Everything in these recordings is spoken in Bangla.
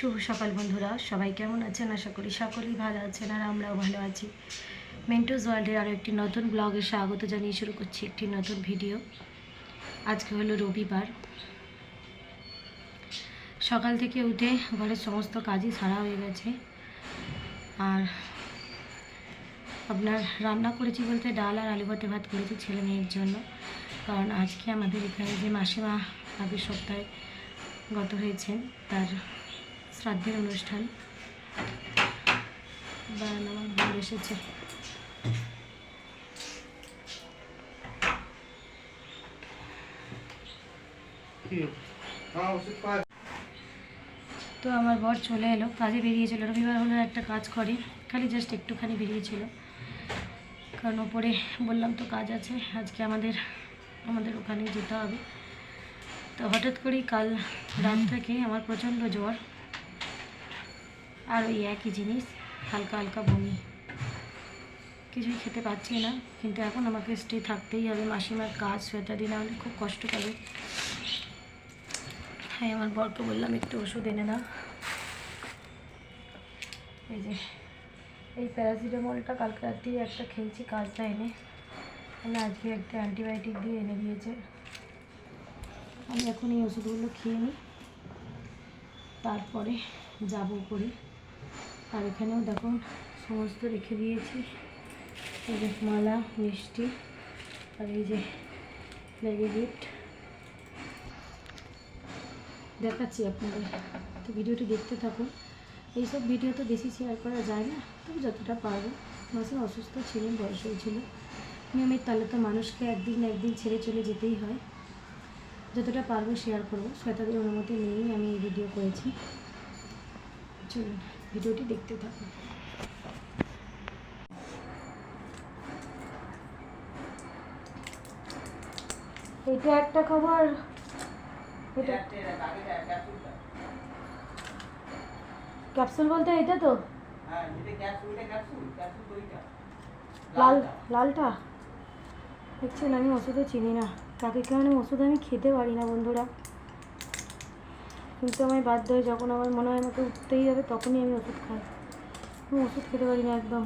শুভ সকাল বন্ধুরা, সবাই কেমন আছেন? আশা করি সকলেই ভালো আছেন আর আমরাও ভালো আছি। মেন্টোজ ওয়ার্ল্ডের আরও একটি নতুন ব্লগে স্বাগত জানিয়ে শুরু করছি একটি নতুন ভিডিও আজকে হলো রবিবার। সকাল থেকে উঠে ঘরের সমস্ত কাজই সারা হয়ে গেছে। আর আপনার রান্না করেছি বলতে ডাল আর আলু ভাতে ভাত করেছি ছেলে মেয়ের জন্য। কারণ আজকে আমাদের এখানে যে মাসিমা আগের সপ্তাহে গত হয়েছেন, তার শ্রাদ্ধের অনুষ্ঠান। বা আমার বোন এসেছে। তো আমার বর চলে এলো, কাজে বেরিয়েছিল রবিবার হলো একটা কাজ করে, খালি জাস্ট একটুখানি বেরিয়েছিল কারণ ওপরে বললাম তো কাজ আছে, আজকে আমাদের আমাদের ওখানে যেতে হবে। তো হঠাৎ করেই কাল রাত থেকে আমার প্রচণ্ড জ্বর। আর ওই একই জিনিস, হালকা হালকা বমি। কিছুই খেতে পাচ্ছি না, কিন্তু এখন আমাকে স্টে থাকতেই হবে। মাসিমার কাজ সোয়েটার দিন হলে খুব কষ্ট পাবে। হ্যাঁ আমার বরকে বললাম, একটু ওষুধ এনে দাও। এই যে, এই প্যারাসিটামলটা কালকে রাত্রি একটা খেয়েছি, কাজটা এনে। মানে আজকে একটা অ্যান্টিবায়োটিক দিয়ে এনে দিয়েছে। আমি এখন এই ওষুধগুলো খেয়ে নিই। তারপরে যাব করি। আর এখানেও দেখুন সমস্ত রেখে দিয়েছি। এই যে মালা, মিষ্টি আর এই যে বেবি গিফট দেখাচ্ছি আপনাদের। তো ভিডিওটি দেখতে থাকুন। এইসব ভিডিও তো বেশি শেয়ার করা যায় না, তবে যতটা পারব। মাসে অসুস্থ ছিলেন, বয়স হয়েছিল। নিয়মিত তাহলে তো মানুষকে একদিন না একদিন ছেড়ে চলে যেতেই হয়। যতটা পারব শেয়ার করব। শ্বেতাদের অনুমতি নিয়েই আমি এই ভিডিও করেছি। চলুন। ভিডিওটি দেখতে থাকুন। এটা একটা খবর। ক্যাপসুল বলতে এটা তো? লাল, লালটা? দেখছেন, আমি ওষুধও চিনি না। তাকে কারণে ওষুধ আমি খেতে পারি না, বন্ধুরা? কিন্তু আমি বাধ্য হয়ে, যখন আমার মনে হয় আমাকে উঠতেই হবে, তখনই আমি ওষুধ খাই। আমি ওষুধ খেতে পারি না একদম।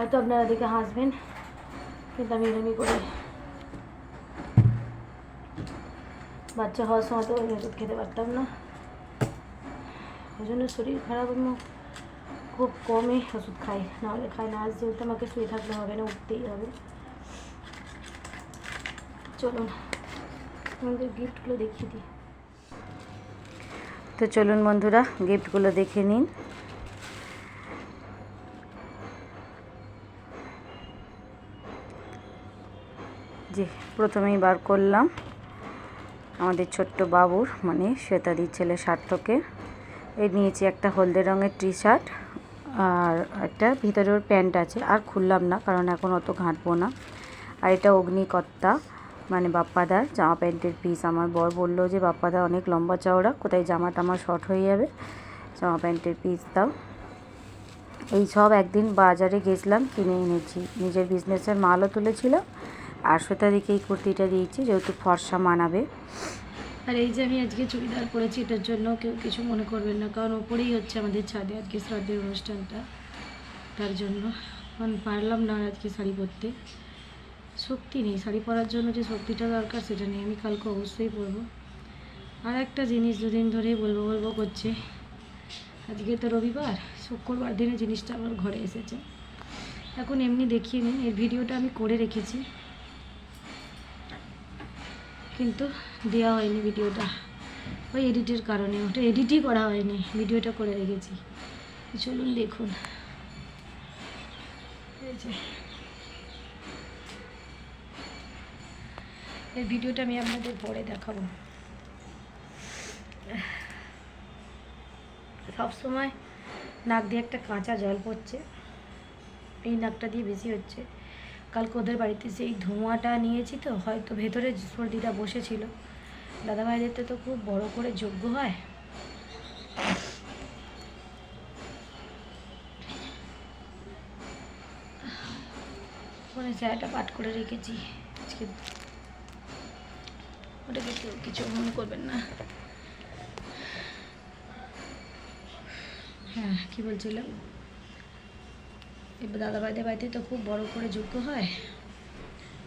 হয়তো আপনারা দেখে হাসবেন, কিন্তু আমি এরমই করি। বাচ্চা হওয়ার সময় তো ওষুধ খেতে পারতাম না। ওই জন্য শরীর খারাপ, আমি খুব কমই ওষুধ খাই। নাহলে খাই না, আজ যেহেতু আমাকে শুয়ে থাকলে হবে না, উঠতেই হবে। চলুন আমাদের গিফটগুলো দেখিয়ে দিই। তো চলুন বন্ধুরা গিফটগুলো দেখে নিন। যে প্রথমেই বার করলাম। আমাদের ছোট্ট বাবুর মানে শ্বেতাদির ছেলে সার্থকের। এই নিয়েছি একটা হলদে রঙের টি শার্ট আর একটা ভিতরে ওর প্যান্ট আছে। আর খুললাম না, কারণ এখন অত ঘাঁটবো না। আর এটা অগ্নিকর্তা মানে বাপ্পাদার জামা প্যান্টের পিস আমার বর বলল যে, বাপ্পাদা, অনেক লম্বা চওড়া, কোথায় জামা আমার শর্ট হয়ে যাবে? জামা প্যান্টের পিস দাও। এই সব একদিন বাজারে গেছিলাম, কিনে এনেছি। নিজের বিজনেসের মালও তুলেছিলাম। আর শ্বেতাদিকে এই কুর্তিটা দিয়েছি, যেহেতু ফর্সা মানাবে। আর এই যে আমি আজকে চুড়িদার পরেছি, এটার জন্য কেউ কিছু মনে করবেন না, কারণ ওপরেই হচ্ছে আমাদের ছাদে আজকে শ্রাদ্ধের অনুষ্ঠানটা। তার জন্য কারণ পারলাম না আজকে শাড়ি পরতে। শক্তি নেই, শাড়ি পরার জন্য যে শক্তিটা দরকার, সেটা নেই। আমি কালকে অবশ্যই পরবো। আর একটা জিনিস দুদিন ধরেই বলব বলব করছে। আজকে তো রবিবার, শুক্রবার দিনে জিনিসটা আমার ঘরে এসেছে। এখন এমনি দেখিয়ে নিন এর ভিডিওটা আমি করে রেখেছি। কিন্তু দেওয়া হয়নি ভিডিওটা। ওই এডিটের কারণে, ওটা এডিটই করা হয়নি, ভিডিওটা করে রেখেছি। চলুন দেখুন। এই এর ভিডিওটা আমি আপনাদের পরে দেখাবো। সবসময় নাক দিয়ে একটা কাঁচা জল পড়ছে। এই নাকটা দিয়ে বেশি হচ্ছে। কালকে ওদের বাড়িতে সেই ধোঁয়াটা নিয়েছি তো, হয়তো ভেতরে সর্দিটা বসেছিল। দাদাভাইদের তো খুব বড় করে যোগ্য হয়। ফোনে চাটা পাঠ করে রেখেছি। আজকে ওটাকে কেউ কিছু মনে করবেন না। হ্যাঁ কি বলছিলাম? এবার দাদা ভাইদের বাড়িতে তো খুব বড় করে যোগ্য হয়।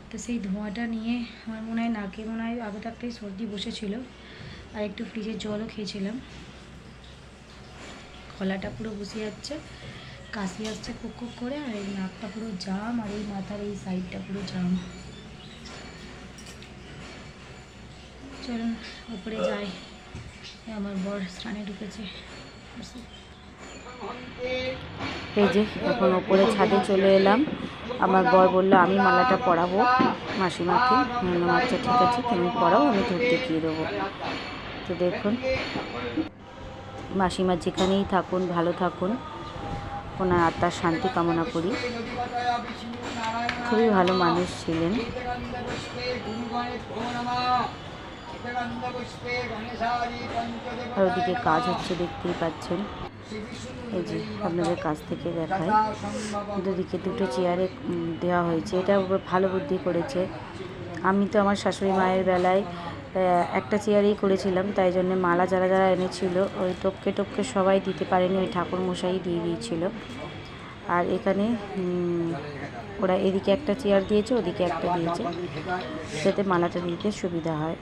তো সেই ধোঁয়াটা নিয়ে আমার মনে হয় নাকে মনে হয় আগে থাকতেই সর্দি বসেছিল, আর একটু ফ্রিজের জলও খেয়েছিলাম। গলাটা পুরো বসে যাচ্ছে, কাশি আসছে কুক কুক করে, আর এই নাকটা পুরো জাম, আর এই মাথার এই সাইডটা পুরো জাম। চলুন, ওপরে যাই। আমার বর স্নানে ঢুকেছে। এই যে, এখন ওপরে ছাদে চলে এলাম। আমার বর বলল, আমি মালাটা পরাবো মাসিমাকে। আচ্ছা ঠিক আছে, তুমি পড়াও আমি ধূপ দেখিয়ে দেবো। তো দেখুন, মাসিমা যেখানেই থাকুন, ভালো থাকুন। ওনার আত্মার শান্তি কামনা করি। খুবই ভালো মানুষ ছিলেন। আর ওদিকে কাজ হচ্ছে, দেখতেই পাচ্ছেন। এই যে আপনাদের কাছ থেকে দেখায় দুদিকে দুটো চেয়ারে দেওয়া হয়েছে। এটা ভালো বুদ্ধি করেছে। আমি তো আমার শাশুড়ি মায়ের বেলায় একটা চেয়ারেই করেছিলাম, তাই জন্য মালা যারা যারা এনেছিল, ওই টপকে টপকে সবাই দিতে পারেনি, ওই ঠাকুর মশাই দিয়ে দিয়েছিল। আর এখানে ওরা এদিকে একটা চেয়ার দিয়েছে, ওদিকে একটা দিয়েছে, যাতে মালাটা দিতে সুবিধা হয়।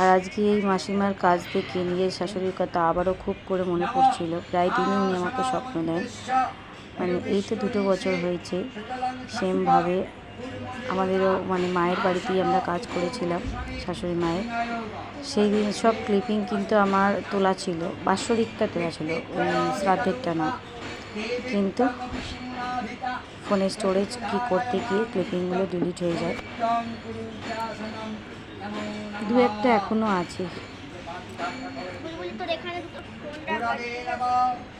আর আজকে এই মাসিমার কাজ দেখে নিজের শাশুড়ির কথা আবারও খুব করে মনে পড়ছিল। প্রায় দিনই উনি আমাকে স্বপ্ন দেন। মানে এই তো দুটো বছর হয়েছে সেমভাবে আমাদেরও মানে মায়ের বাড়িতেই আমরা কাজ করেছিলাম, শাশুড়ি মায়ের। সেই দিন সব ক্লিপিং কিন্তু আমার তোলা ছিল, বাৎসরিকটা তোলা ছিল শ্রাদ্ধেরটা না। কিন্তু ফোনে স্টোরেজ কি করতে গিয়ে ক্লিপিংগুলো ডিলিট হয়ে যায়। দু একটা এখনও আছে।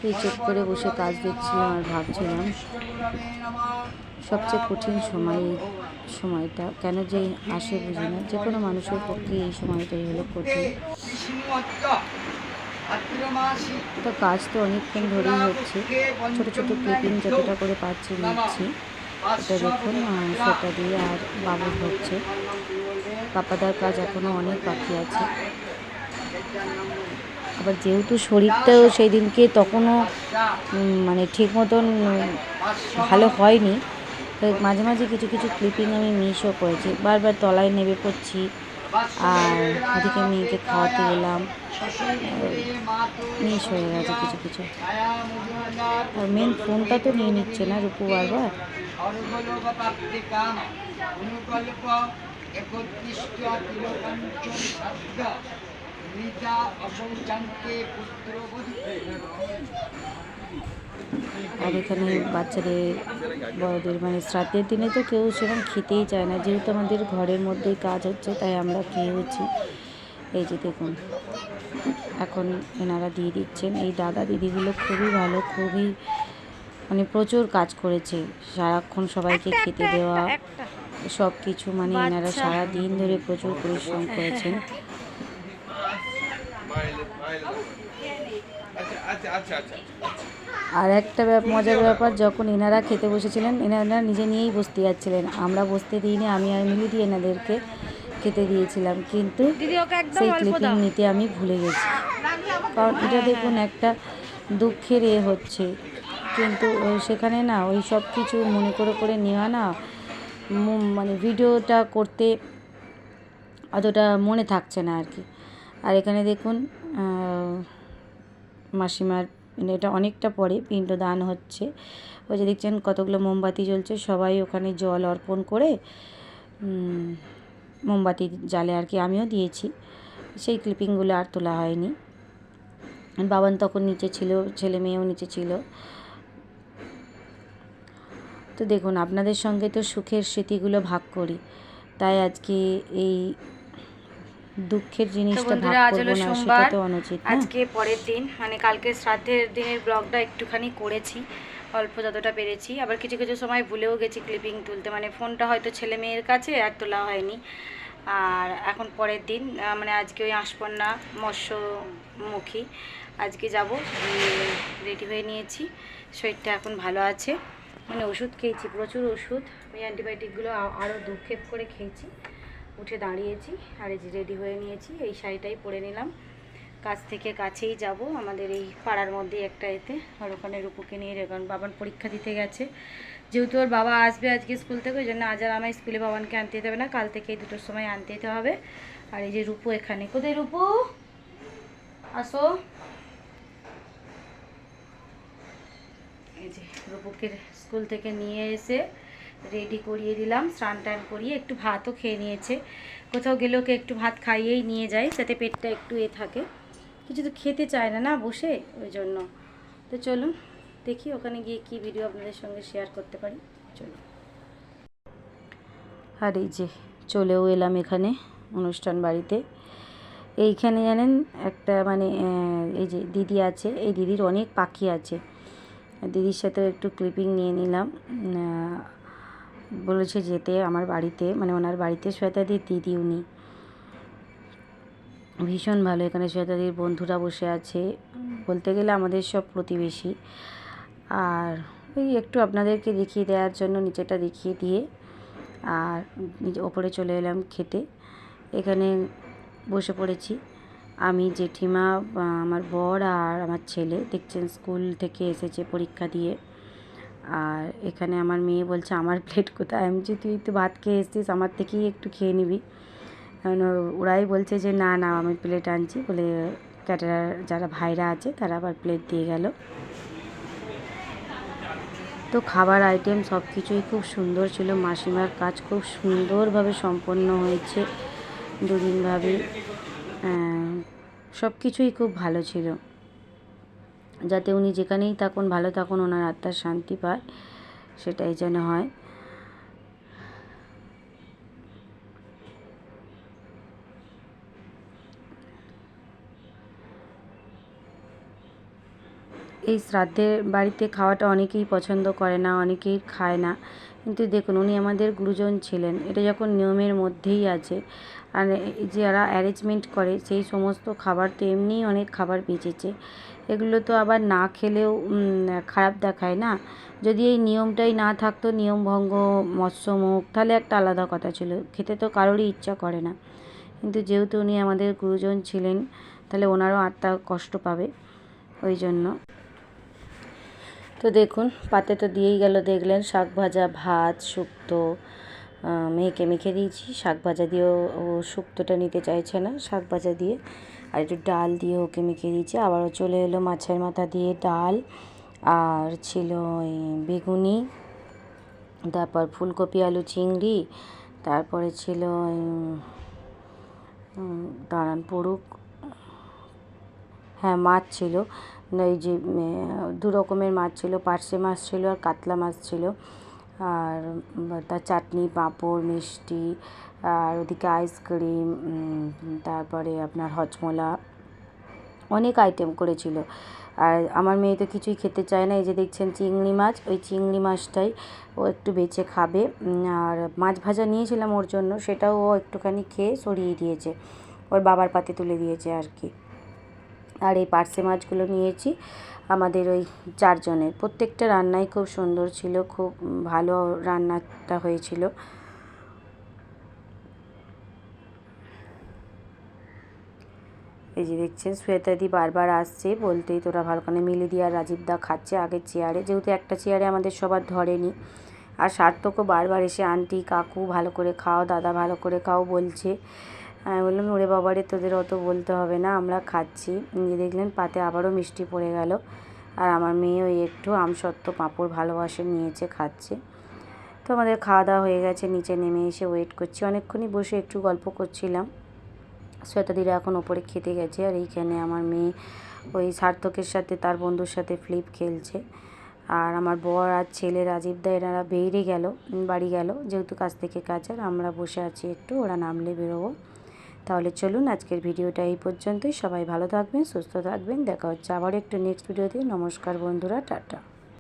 এই করে বসে কাজ দেখছিলাম আর ভাবছিলাম। সবচেয়ে কঠিন সময়, সময়টা। কেন যে আসে বুঝি না। যে কোনো মানুষের পক্ষে এই সময়টাই হলো কঠিন। তো কাজ তো অনেকক্ষণ ধরেই হচ্ছে। ছোট ছোট ক্লিপিং যতটা করে পাচ্ছি নিচ্ছি। এটা দেখুন সেটা দিয়ে আর বাবুর হচ্ছে। পাপাদার কাজ এখনও অনেক বাকি আছে। আবার যেহেতু শরীরটাও সেই দিনকে তখনও মানে ঠিক মতন ভালো হয়নি তো মাঝে মাঝে কিছু কিছু ক্লিপিং আমি মিসও করেছি। বারবার তলায় নেমে পড়ছি, আর ওদিকে মেয়েকে খাওয়াতে গেলাম মিস হয়ে গেছে কিছু কিছু। আর মেন ফোনটা তো নিয়ে নিচ্ছে না রূপু বারবার। আর এখানে বাচ্চাদের বড়দের মানে শ্রাদ্ধের দিনে তো কেউ সেরকম খেতেই চায় না। যেহেতু আমাদের ঘরের মধ্যেই কাজ হচ্ছে তাই আমরা খেয়ে হচ্ছি। এই যে দেখুন এখন এনারা দিয়ে দিচ্ছেন। এই দাদা দিদিগুলো খুবই ভালো খুবই মানে প্রচুর কাজ করেছে। সারাক্ষণ সবাইকে খেতে দেওয়া সব কিছু মানে এনারা সারা দিন ধরে প্রচুর পরিশ্রম করেছেন। আচ্ছা আচ্ছা আচ্ছা। আর একটা ব্যাপ- মজার ব্যাপার যখন এনারা খেতে বসেছিলেন এনারা নিজে নিয়েই বসতে যাচ্ছিলেন। আমরা বসতে দিইনি আমি আর মিলি দিয়ে এনাদেরকে খেতে দিয়েছিলাম। কিন্তু সেই ক্লিপিং নিতে আমি ভুলে গেছি। কারণ এটা দেখুন একটা দুঃখের এ হচ্ছে। কিন্তু সেখানে না ওই সব কিছু মনে করে করে নেওয়া না মানে ভিডিওটা করতে অতটা মনে থাকছে না আর কি। আর এখানে দেখুন মাসিমার মানে এটা অনেকটা পরে পিণ্ডদান হচ্ছে। ওই যে দেখছেন কতগুলো মোমবাতি জ্বলছে, সবাই ওখানে জল অর্পণ করে মোমবাতি জ্বালে আর কি আমিও দিয়েছি। সেই ক্লিপিংগুলো আর তোলা হয়নি। বাবান তখন নিচে ছিল, ছেলে মেয়েও নিচে ছিল। তো দেখুন, আপনাদের সঙ্গে তো সুখের স্মৃতিগুলো ভাগ করি। তাই আজকে এই দুঃখের জিনিসটা ভাগ হলো না সেটা তো অনুচিত আজকে পরের দিন মানে কালকে শ্রাদ্ধের দিনের ব্লগটা একটুখানি করেছি অল্প যতটা পেরেছি। আবার কিছু কিছু সময় ভুলেও গেছি ক্লিপিং তুলতে মানে ফোনটা হয়তো ছেলে মেয়ের কাছে আর তোলা হয়নি। আর এখন পরের দিন মানে আজকে ওই আঁশপন্না মৎস্যমুখী আজকে যাব রেডি হয়ে নিয়েছি শরীরটা এখন ভালো আছে। মানে ওষুধ খেয়েছি প্রচুর ওষুধ ওই অ্যান্টিবায়োটিকগুলো আরও দুক্ষেপ করে খেয়েছি। উঠে দাঁড়িয়েছি আর এই যে রেডি হয়ে নিয়েছি, এই শাড়িটাই পরে নিলাম। কাছ থেকে কাছেই যাব, আমাদের এই পাড়ার মধ্যেই একটা এতে। আর ওখানে রূপুকে নিয়ে কারণ বাবান পরীক্ষা দিতে গেছে। যেহেতু ওর বাবা আসবে আজকে স্কুল থেকে, ওই জন্য আজ আর আমার স্কুলে বাবানকে আনতে যেতে হবে না, কাল থেকে এই দুটোর সময় আনতে যেতে হবে। আর এই যে রূপু এখানে। কোথায় রূপু? আসো। এই যে রূপুকে স্কুল থেকে নিয়ে এসে রেডি করিয়ে দিলাম, স্নান টান করিয়ে একটু ভাতও খেয়ে নিয়েছে। কোথাও গেলে ওকে একটু ভাত খাইয়েই নিয়ে যাই যাতে পেটটা একটু এ থাকে। কিছু তো খেতে চায় না না বসে, ওই জন্য। তো চলুন, দেখি ওখানে গিয়ে কি ভিডিও আপনাদের সঙ্গে শেয়ার করতে পারি। চলুন। আর এই যে, চলেও এলাম এখানে, অনুষ্ঠান বাড়িতে। এইখানে জানেন, একটা মানে এই যে দিদি আছে, এই দিদির অনেক পাখি আছে। দিদির সাথে একটু ক্লিপিং নিয়ে নিলাম। বলেছে যেতে আমার বাড়িতে মানে ওনার বাড়িতে শ্বেতাদির দিদি উনি। ভীষণ ভালো এখানে শ্বেতাদির বন্ধুরা বসে আছে। বলতে গেলে আমাদের সব প্রতিবেশী। আর ওই একটু আপনাদেরকে দেখিয়ে দেওয়ার জন্য নিচেটা দেখিয়ে দিয়ে, আর ওপরে চলে এলাম খেতে। এখানে বসে পড়েছি। আমি জেঠিমা, আমার বর আর আমার ছেলে দেখছেন স্কুল থেকে এসেছে পরীক্ষা দিয়ে। আর এখানে আমার মেয়ে বলছে, আমার প্লেট কোথায়? আমি বলছি, তুই তো ভাত খেয়ে এসছিস, আমার থেকেই একটু খেয়ে নিবি। ওরাই বলছে যে, না না, আমি প্লেট আনছি। বলে ক্যাটারার যারা ভাইরা আছে, তারা আবার প্লেট দিয়ে গেল। তো খাবার আইটেম সব কিছুই খুব সুন্দর ছিল। মাসিমার কাজ খুব সুন্দরভাবে সম্পন্ন হয়েছে দুদিনভাবে। সব কিছুই খুব ভালো ছিল। যাতে উনি যেখানেই থাকুন, ভালো থাকুন, ওনার আত্মার শান্তি পায়, সেটাই যেন হয়। এই শ্রাদ্ধের বাড়িতে খাওয়াটা অনেকেই পছন্দ করে না, অনেকেই খায় না। কিন্তু দেখুন, উনি আমাদের গুরুজন ছিলেন। এটা যখন নিয়মের মধ্যেই আছে, আর যারা অ্যারেঞ্জমেন্ট করে, সেই সমস্ত খাবার তো এমনিই অনেক খাবার বেঁচেছে। এগুলো তো আবার না খেলেও খারাপ দেখায় না। যদি এই নিয়মটাই না থাকতো নিয়মভঙ্গ মৎস্যমুখ তাহলে একটা আলাদা কথা ছিল। খেতে তো কারোরই ইচ্ছা করে না। কিন্তু যেহেতু উনি আমাদের গুরুজন ছিলেন, তাহলে ওনারও আত্মা কষ্ট পাবে ওই জন্য। তো দেখুন, পাতে তো দিয়েই গেল, দেখলেন শাক ভাজা, ভাত, শুক্তো মেয়েকে মেখে দিয়েছি। শাক ভাজা দিয়েও ও শুক্তোটা নিতে চাইছে না শাক ভাজা দিয়ে। আর একটু ডাল দিয়ে ওকে মেখে দিয়েছি। আবারও চলে এলো মাছের মাথা দিয়ে ডাল। আর ছিল ওই বেগুনি তারপর ফুলকপি আলু চিংড়ি তারপরে ছিল ওই, দাঁড়ান পড়ুক হ্যাঁ মাছ ছিল। এই যে দু রকমের মাছ ছিল। পার্শে মাছ ছিল আর কাতলা মাছ ছিল। আর তার চাটনি, পাঁপড়, মিষ্টি, আর ওদিকে আইসক্রিম তারপরে আপনার হজমোলা, অনেক আইটেম করেছিল। আর আমার মেয়ে তো কিছুই খেতে চায় না, এই যে দেখছেন চিংড়ি মাছ, ওই চিংড়ি মাছটাই ও একটু বেছে খাবে। আর মাছ ভাজা নিয়েছিলাম ওর জন্য, সেটাও ও একটুখানি খেয়ে সরিয়ে দিয়েছে। ওর বাবার পাতে তুলে দিয়েছে আর কি। আর এই পার্সে মাছগুলো নিয়েছি। আমাদের ওই চারজনের। প্রত্যেকটা রান্নাই খুব সুন্দর ছিল, খুব ভালো রান্নাটা হয়েছিল। এই যে দেখছেন, শ্বেতাদি বারবার আসছে বলতেই তোরা ভালো করে দিয়ে আর রাজীব দা খাচ্ছে আগের চেয়ারে। যেহেতু একটা চেয়ারে আমাদের সবার ধরেনি। আর সার্থকও বারবার এসে, আন্টি, কাকু, ভালো করে খাও, দাদা ভালো করে খাও, বলছে। আমি বললাম, ওরে বাবারে, তোদের অত বলতে হবে না, আমরা খাচ্ছি। নিয়ে দেখলেন পাতে আবারও মিষ্টি পড়ে গেল। আর আমার মেয়ে ওই একটু আমসত্ত্ব পাঁপড় ভালোবাসে, নিয়েছে, খাচ্ছে। তো আমাদের খাওয়া দাওয়া হয়ে গেছে, নিচে নেমে এসে ওয়েট করছি। অনেকক্ষণই বসে একটু গল্প করছিলাম। শ্বেতাদিরা এখন ওপরে খেতে গেছে, আর এইখানে আমার মেয়ে ওই সার্থকের সাথে, তার বন্ধুর সাথে ফ্লিপ খেলছে। আর আমার বর আর ছেলে রাজীব দা, এনারা বেরিয়ে গেল, বাড়ি গেল, যেহেতু কাছ থেকে কাজ, আর আমরা বসে আছি একটু, ওরা নামলে বেরোবো। তাহলে চলুন আজকের ভিডিওটা এই পর্যন্তই। সবাই ভালো থাকবেন, সুস্থ থাকবেন। দেখা হচ্ছে আবার একটু নেক্সট ভিডিওতে নমস্কার বন্ধুরা, টাটা।